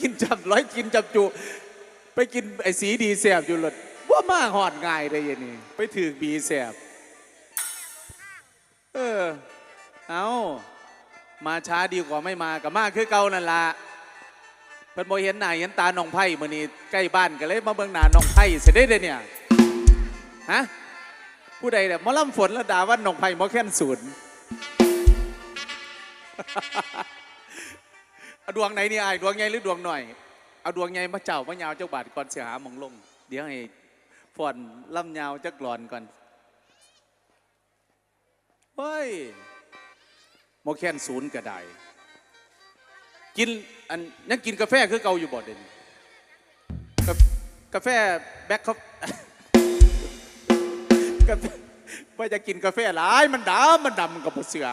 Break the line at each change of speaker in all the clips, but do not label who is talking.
กินจับร้อยกินจับจุ ไปกินไอ้สีดีแสบอยู่เลยว่ามาหอดง่ายได้ยังนี่ไปถือบีแสบเออเอามาช้าดีกว่าไม่มากับมาคือเก่านั่นละเพิ่นบ่เห็นหน้าเห็นตาน้องไผ่มื้อนี้ใกล้บ้านก็เลยมาเบิ่งหน้าน้องไผ่เสิได้เด้เนี่ยฮะผู้ใดเนี่ยมอลำฝนระดาว่าน้องไผ่มอแค้นศูนย์ เอาดวงไหนนี่ไอ้ดวงใหญ่หรือดวงหน่อย เอาดวงใหญ่มาเจ้ามายาวเจ้าบาทก่อนเสียหามองลง เดี๋ยวให้ฝอนล่ำยาวจักหลอนก่อนเฮ้ยหมแค้นศูนย์ก็ได้กินอันยังกินกาแฟคือเก่าอยู่บ่เด่นกาแฟแบ็คเขากาแฟว่าจะกินกาแฟหลายมันดำมันดำมันกับเสือ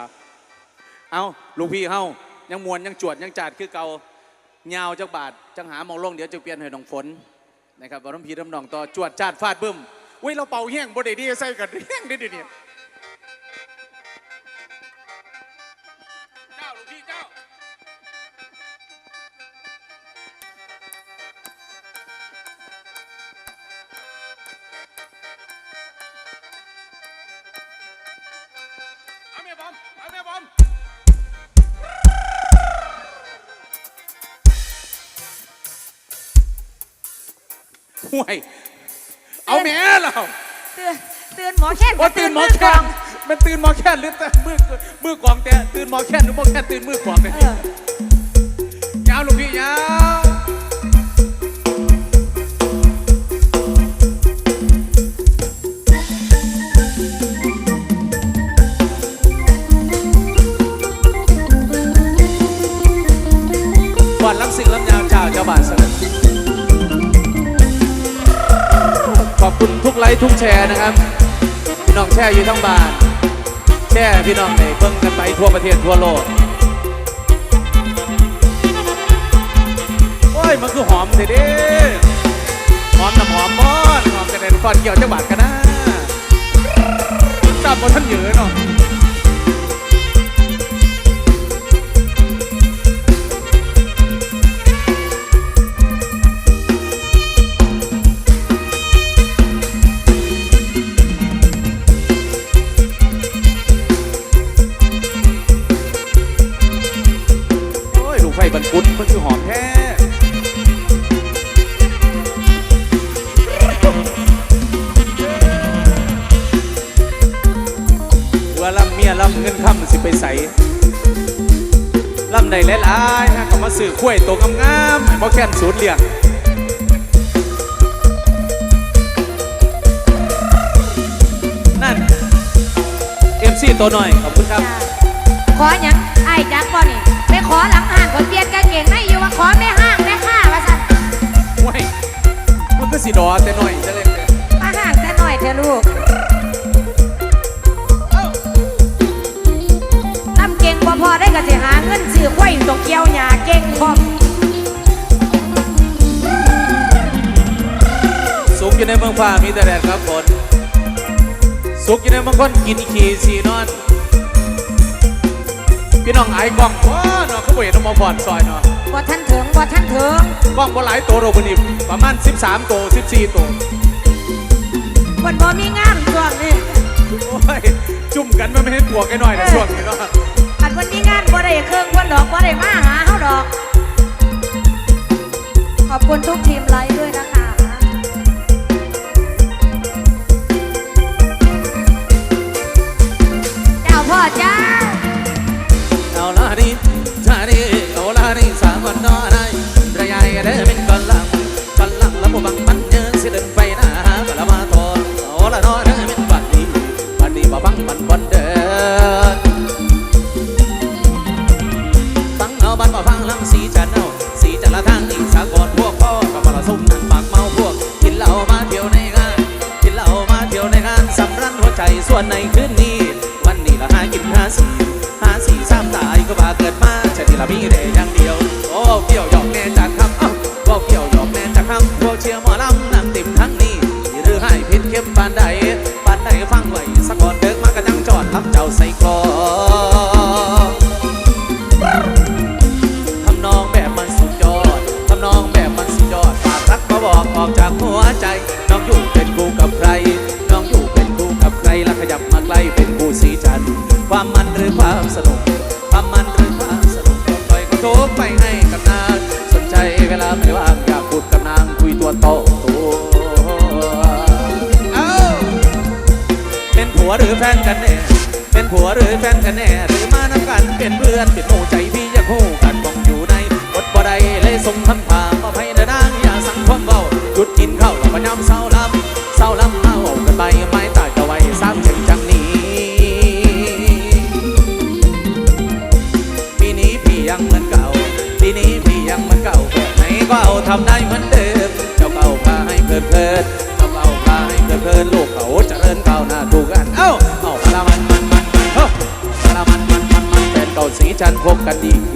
เอาลูกพี่เฮา ยังมวนยังจวดยังจัดคือเก่ายาจักบาทจังหามองลงเดี๋ยวจะเปลี่ยนให้น้องฝนนะครับเอาน้ำพีน้ำนองต่อจวดจัดฟาดบึ้มอุ้ยเราเป่าแห้งบ่ได้ดีใส่กันแห้งได้ดิเนี่ย ห่วย เอาแม่เรา
เตือนเตือนหมอแค่น
ว่าตื่นหมอ
มื
แค่
กล
นมันตื่นหมอแค่นหรือแต่มือมือกวางแต่ตื่นหมอแค่นหรือหมอแค่นตื่นมือกวางเนี่ย
เออยา
วลูกพี่ยาว คุณทุกไลค์ทุกแชร์นะครับ พี่น้องแชร์อยู่ทั้งบ้าน แชร์พี่น้องในเบิ่งกันไปทั่วประเทศทั่วโลก โอ้ย มันคือหอมเด้เด้หอมน้ำหอมบ้อนหอมกระเด็นฟอนเกี่ยวจังหวัดกันนะจับบนท่านเหยือเนาะ ๆฮะก็มาซื้อข้วยตัวงามๆให้บ่แค่นสูตรเลี้ยงนั่นเอ็มซีตัวหน่อย ขอบคุณครับ
ขอหยังไอ้ายจักบ่นี่ไปขอหลังห้างคนเปลี่ยนกางเกงในอยู่ว่าขอแม่ห้างแม่ข้าว่าสั่น
ว้ยมันก็สิดอแต่หน่อยจะเล่นเลย
มาห้างแต่หน่อยเถอะลูก ก็สิหาเงินซื้อข้อยตกเกี่ยวหญ้าเก่งพร้อม
สุกอยู่ในเมืองฟ้ามีแต่แดดครับฝนสุกอยู่ในเมืองคนกินขี่สีนอน พี่น้องไอ้กล้องว้าเนาะเขาบ่เห็นน้องมอพอดซอยเนาะ
บ่ทันถึงบ่ทันถึง
กล้องบ่หลายตัวโรบนิประมาณ 13 ตัว 14 ตัว
เพิ่นบ่มีงานช่วงนี้
โอ้ยจุ่มกันมันไม่ให้ปวกไอ้หน่อยนะช่วงนี้เนาะ
เครื่องเพิ่นดอกบ่ได้มาหาเฮาดอก ขอบคุณทุกทีม ตา
ยก็มาเกิดมาฉันที่ละมีได้อย่างเดียว โอ้เกี่ยวหยอกแน่จากคำเอ้าว่าเกี่ยวหยอกแน่จากคำพวกเชียร์หมอลำ ฉันพบกันอีกที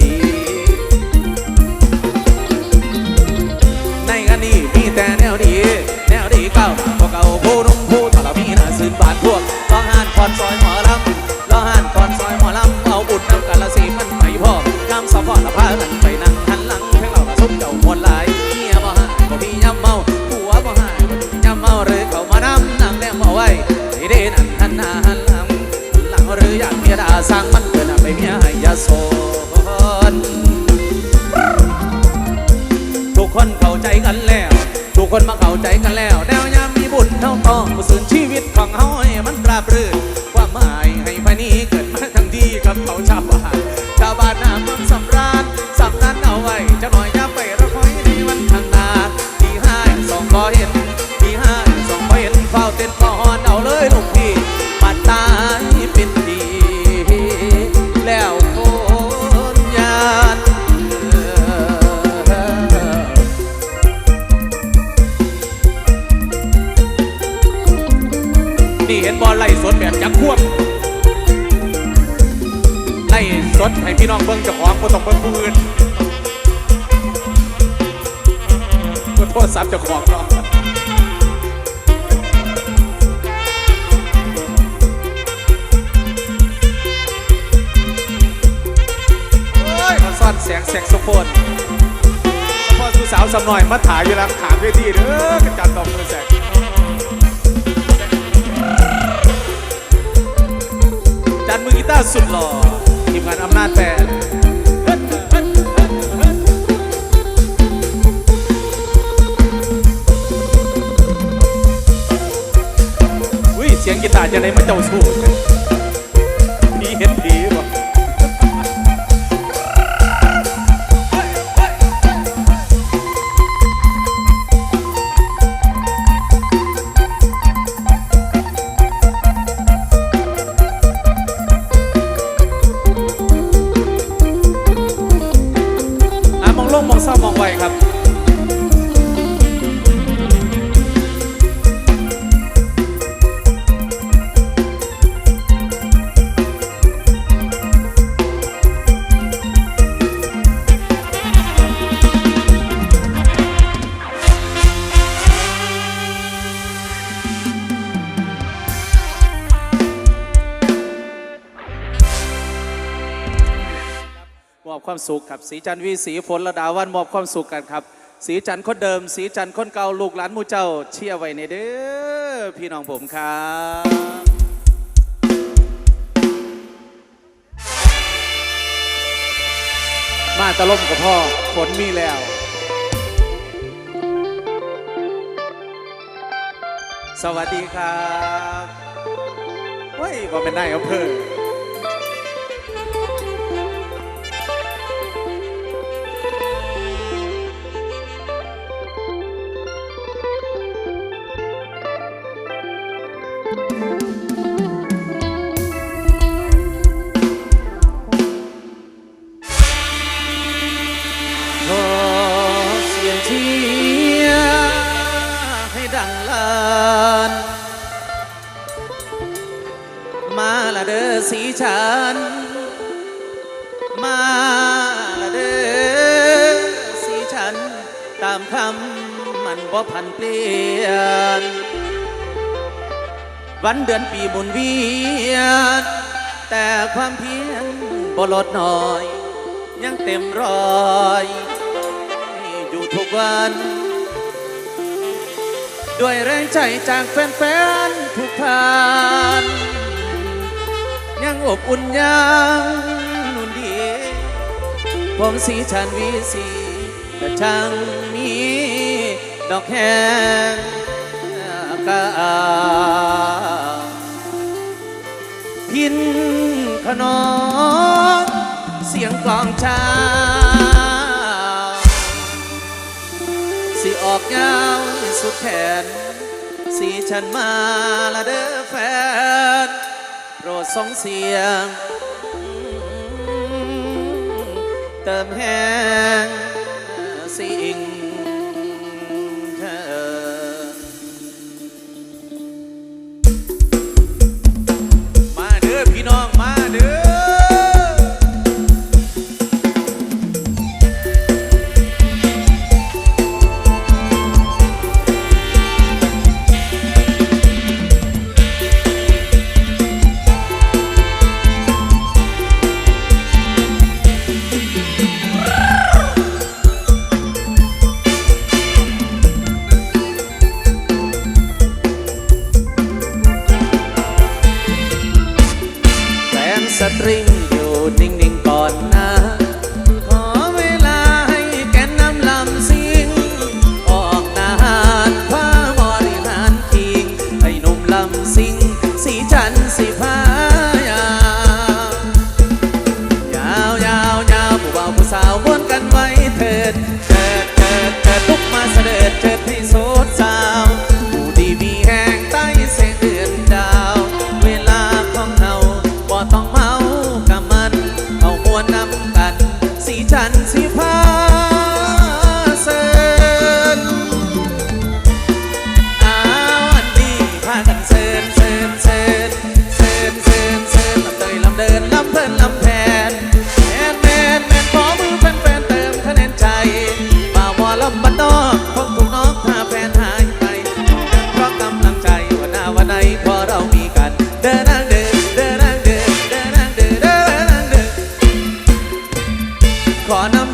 บอลไล่สดแบบจักควบไล่สดให้พี่น้องเบิ้งจะของก็ต้องเบิ้งผู้อื่นก็โทษซับจะของเนาะอนแสงแสงสะโพนสะพนผู้สาวสำหน่อยมาถ่ายเวลาวถามด้วยที่เด้อกระจัดตอกมือแสง ต้าสุดหล่อทีมงานอำนาจแปดเสียงกีตาร์จะไหนมาเจ้าสู้ มอบความสุขครับสีจันวีสีฝนระดาวันมอบความสุขกันครับ สีจันคนเดิม สีจันคนเก่าลูกหลานมูเจ้า เชียร์ไว้ในเด้อพี่น้องผมครับมาตะล่มกับพ่อฝนมีแล้ว สวัสดีครับเฮ้ยว่เป็นนายอำเภอ วันเดือนปีบุญเวียนแต่ความเพียรบลดหน่อย ยังเต็มรอย อยู่ทุกวัน ด้วยแรงใจจากแฟนๆทุกท่าน ยังอบอุ่นยังนุ่นดี ผมสีชันวีสีกระชังมีดอกแห้งกา พินขนอนเสียงกลองชาสีออกยาวสุดแขน สีฉันมาละเด้อแฟน โปรดสองเสียง เติมแห้งสีอิง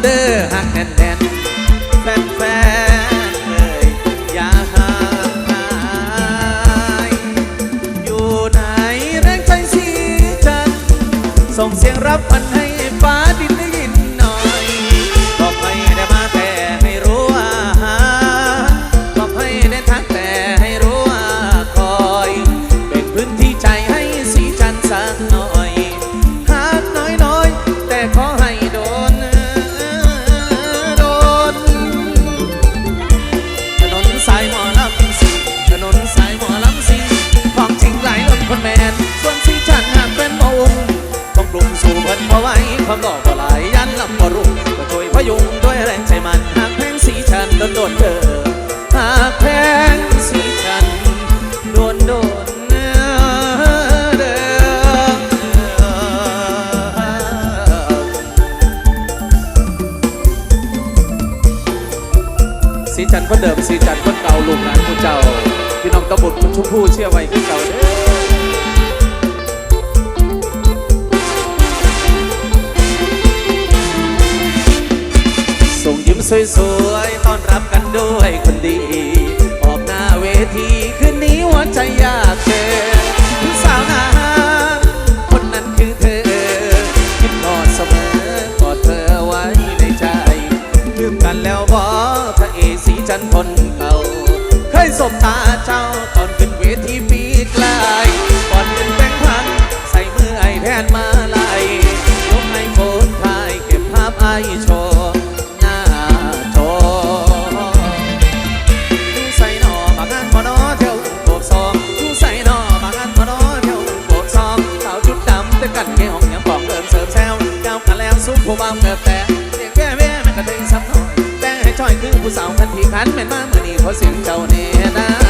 เด้อหักแน่นแน่นแฟนแฟนเอ่ยอย่าหายอยู่ไหนแรงใจสีจันส่งเสียงรับมันให้ เก่า เคยสบตาเจ้าตอนขึ้นเวทีปี ผู้สาวพันธีพันแม่นมาเมื่อนี้ขอเสียงเจ้าแน่นะ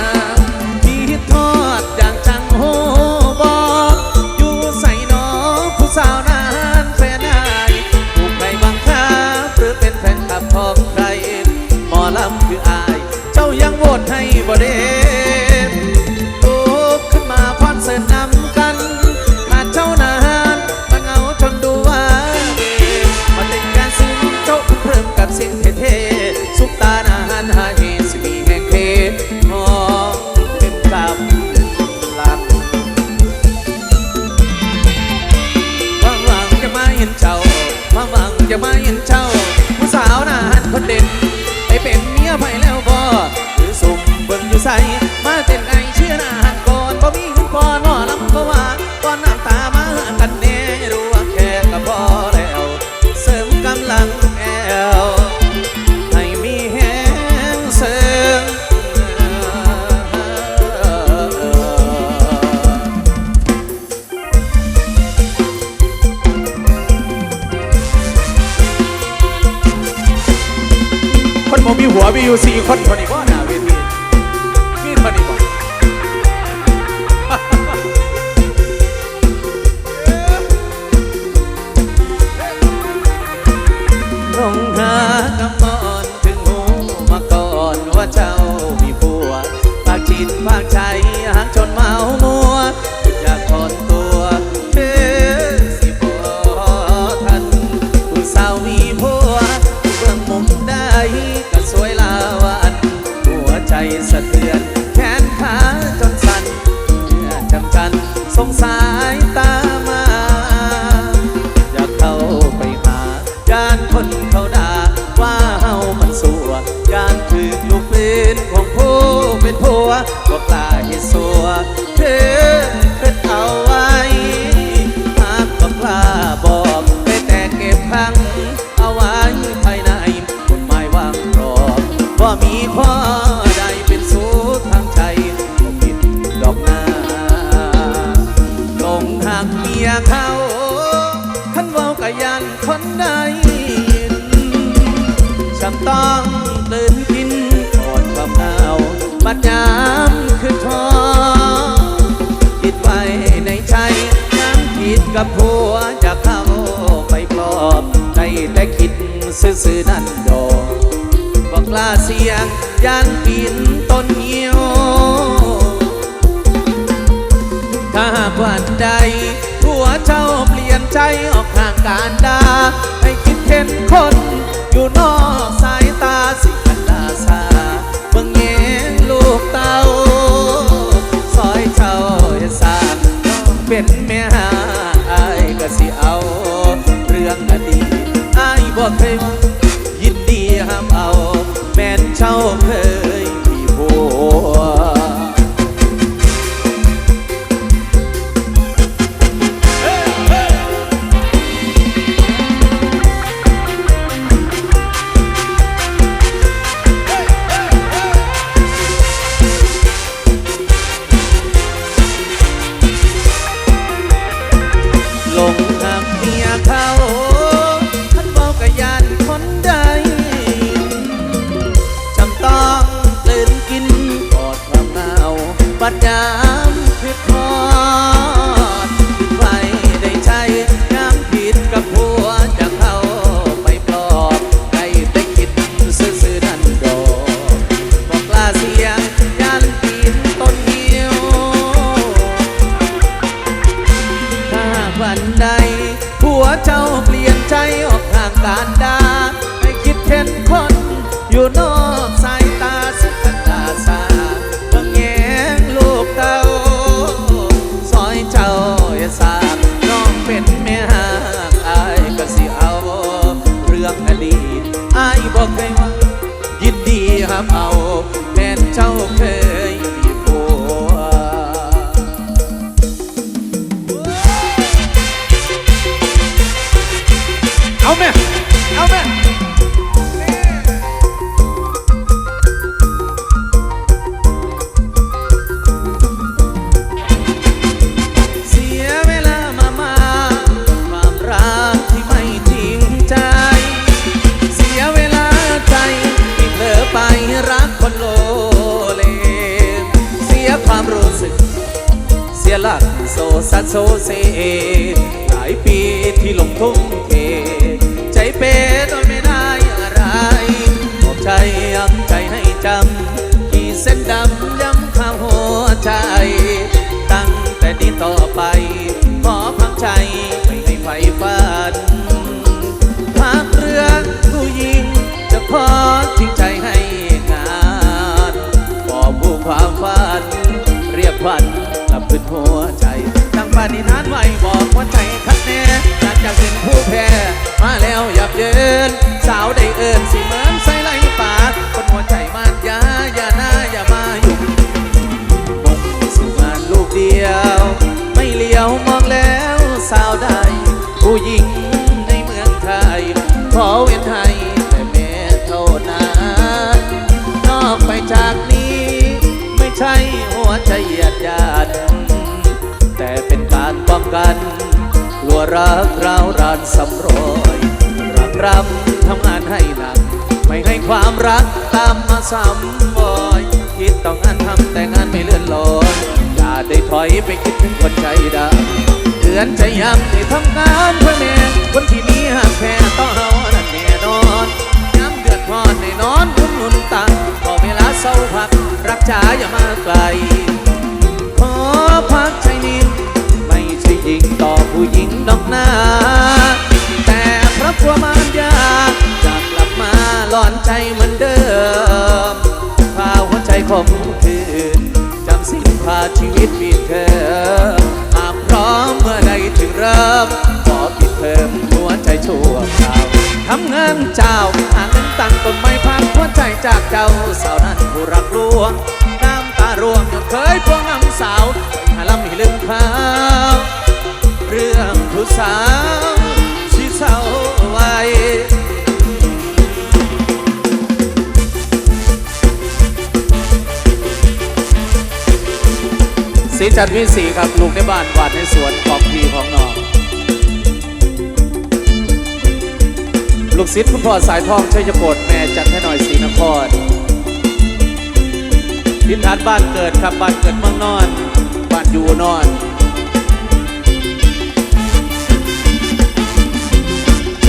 บ่มีหัวมีอยู่สี่คนคนนี้บ่ งสายตามา อยากเข้าไปหาย่านคนเขาด่าว่าเฮามันสัวย่านถือลูกเป็นของผู้เป็นผัวก็กล้า กับผัวจะเข้าไปปลอบได้แต่คิดซื่อๆนั่นดอกบอกลาเสียงยานปีนต้นเหี่ยว ถ้าหากวันใดผัวเจ้าเปลี่ยนใจออกห่างการดาให้คิดเห็นคนอยู่นอกสายตาสิกันดาซาเบิ่งแยงลูกเต้าซอยเจ้าเฮ็ดสางน้องเป็นแม่ สิเอา เรื่องอดีตอายบอกเคยว่ายินดีห้ามเอา แม่นเจ้าเคยมีหัว โซซัดโซเซ หลายปีที่ลงทุ่มเท ใจเป้โดยไม่ได้อะไรบอกใจยังใจให้จำที่เส้นดำย้ำข้าหัวใจ ตั้งแต่นี้ต่อไป ขอพักใจไม่ให้ไฟฝันพักเรื่องผู้หญิงจะขอ ขึ้นหัวใจตั้งปณิธานไว้บอกว่าใจคัดแน่อยากจะเป็นผู้แพ้มาแล้วหยับเยิน สาวได้เอินสิเหมือนใส่ไหลปากคนหัวใจ รักเรารานสำรอยรักรำทำงานให้หนัก ไม่ให้ความรักตามมาซ้ำบ่อยคิดต้องงานทำแต่งานไม่เลื่อนลอยอย่าได้ถอยไปคิดถึงคนใจดำเตือนใจย้ำให้ทำงานเพื่อแม่คนที่มีหักแพ้ต้องเฮานั่นแน่นอนย้ำเดือดร้อนให้นอนอุ่นอุ่นตังพอเวลาเศร้าพักรักจ๋าอย่ามาไกลขอพัก ผู้หญิงดอกหน้า แต่พระกลัวมารยาจะกลับมาหลอนใจเหมือนเดิมพาหัวใจคมคืนจำสิ้นพาชีวิตปิดเทอหากพร้อมเมื่อใดถึงเริ่มขอปิดเทอมหัวใจชั่วคราวทำงานเจ้าหาเงินตังต้นไม้พักหัวใจจากเจ้าสาวนั้นผู้รักลวงน้ำตาร่วงจนเคยพวงน้ำสาวหาลำให้ลืมเขา เรื่องผู้สาวที่เศร้าไว้สีจัดวิสีครับลูกในบ้านวาดในสวนของพี่ของน้องลูกศิษย์คุณพ่อสายทองชัยโกดแม่จัดให้หน่อยสีนครทินฐานบ้านเกิดครับบ้านเกิดเมืองนอน บ้านอยู่นอน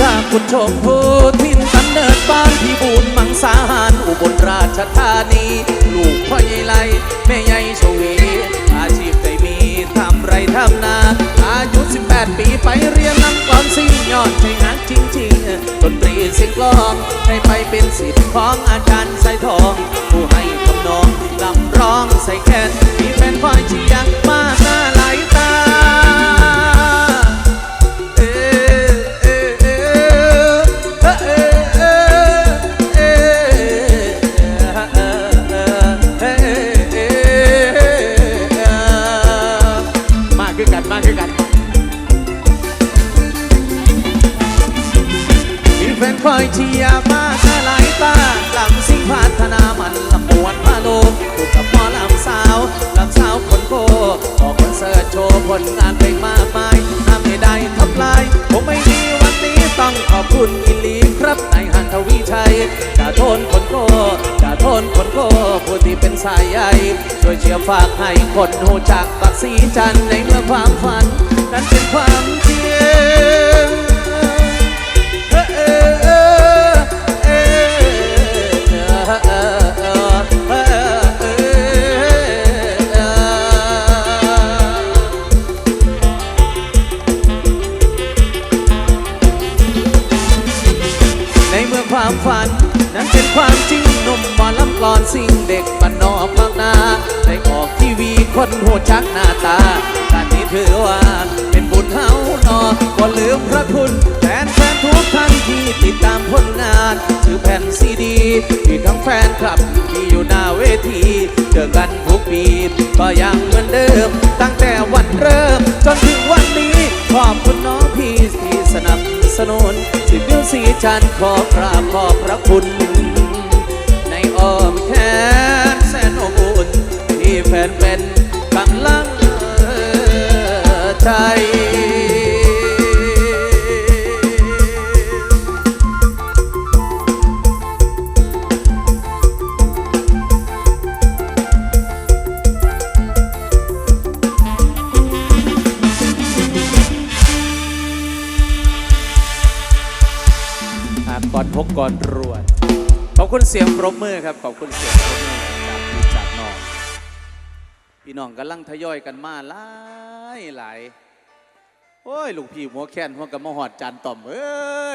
จากคุณชมพูทินกำเนิดบ้านพี่บูนมังสาหารอุบลราชธานี ลูกพ่อใหญ่ไลแม่ใหญ่ชวี อาชีพได้มีทำไรทำนา อายุ 18 ปีไปเรียนนักกลอนซิ่งยอดใช่งักจริงๆดนตรีเสียงกลองให้ไปเป็นศิษย์ของอาจารย์สายทอง ผู้ให้คำนองลำร้องใส่แคนมีแฟนคอยเชียร์ เป็นความจริงในเมื่อความฝัน นั้นเป็นความจริงหนุ่มหมอลำกลอนสิ่งเด็กบ้านนอกบางนาได้ออกทีวีคนหัวชักหน้าตาการนี้ถือว่า ลืมพระคุณแฟนแฟนทุกท่านที่ติดตามผลงานถือแผ่นซีดีที่ทั้งแฟนคลับที่อยู่หน้าเวทีเจอกันทุกปีก็ยังเหมือนเดิม ตั้งแต่วันเริ่ม จนถึงวันนี้ ขอบคุณน้องพี่ที่สนับสนุนสิบนิ้วสีจันทร์ขอกราบขอบพระคุณ ในอ้อมแขนแสนอบอุ่นที่แฟนเป็นกำลังใจ เสียงปรบมือครับ ขอบคุณเสียงปรบมือจากพี่จากน้อง พี่น้องกำลังทยอยกันมาหลายหลายโอ้ยลูกพี่หัวแค้นหัวกับมอหอดจานต่อมเอ้ย